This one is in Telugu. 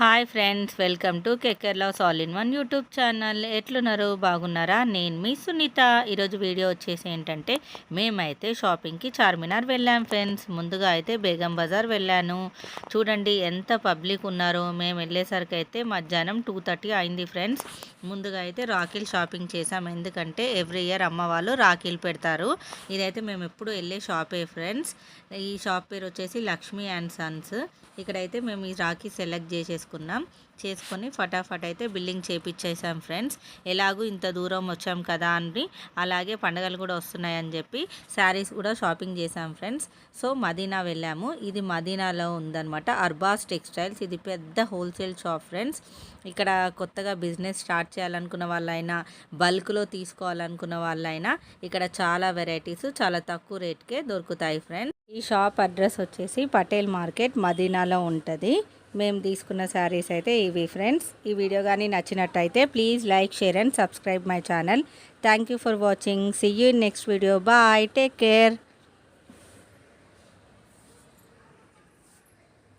Hi friends welcome to కేకేర్లా all in one YouTube channel. ఎట్లున్నారు? బాగున్నారా? నేను మీ సునీత. ఈరోజు వీడియో వచ్చేసి ఏంటంటే మేమైతే షాపింగ్కి చార్మినార్ వెళ్ళాం ఫ్రెండ్స్. ముందుగా అయితే బేగం బజార్ వెళ్ళాను. చూడండి ఎంత పబ్లిక్ ఉన్నారో. మేము వెళ్ళేసరికి అయితే మధ్యాహ్నం టూ థర్టీ అయింది ఫ్రెండ్స్. ముందుగా అయితే రాఖీల్ షాపింగ్ చేసాం ఎందుకంటే ఎవ్రీ ఇయర్ అమ్మ వాళ్ళు రాఖీలు పెడతారు. ఇదైతే మేము ఎప్పుడు వెళ్ళే షాపే ఫ్రెండ్స్. ఈ షాప్ పేరు వచ్చేసి లక్ష్మీ అండ్ సన్స్. ఇక్కడైతే మేము ఈ రాఖీ సెలెక్ట్ చేసేసుకున్నాం. చేసుకున్నాం చేసుకొని ఫటాఫట్ అయితే బిల్లింగ్ చేపించేసాం ఫ్రెండ్స్. ఎలాగూ ఇంత దూరం వచ్చాం కదా అని. అలాగే పండగలు కూడా వస్తున్నాయని చెప్పి శారీస్ కూడా షాపింగ్ చేసాం ఫ్రెండ్స్. సో మదీనా వెళ్ళాము. ఇది మదీనాలో ఉందన్నమాట. అర్బాస్ టెక్స్టైల్స్. ఇది పెద్ద హోల్సేల్ షాప్ ఫ్రెండ్స్. ఇక్కడ కొత్తగా బిజినెస్ స్టార్ట్ చేయాలనుకున్న వాళ్ళైనా బల్క్లో తీసుకోవాలనుకున్న వాళ్ళైనా ఇక్కడ చాలా వెరైటీస్ చాలా తక్కువ రేట్కే దొరుకుతాయి ఫ్రెండ్స్. ఈ షాప్ అడ్రస్ వచ్చేసి పటేల్ మార్కెట్ మదీనాలో ఉంటుంది. మేము తీసుకున్న శారీస్ అయితే ఇవి ఫ్రెండ్స్ ఈ వీడియో కానీ నచ్చినట్టయితే please like share and subscribe my channel thank you for watching see you next video bye take care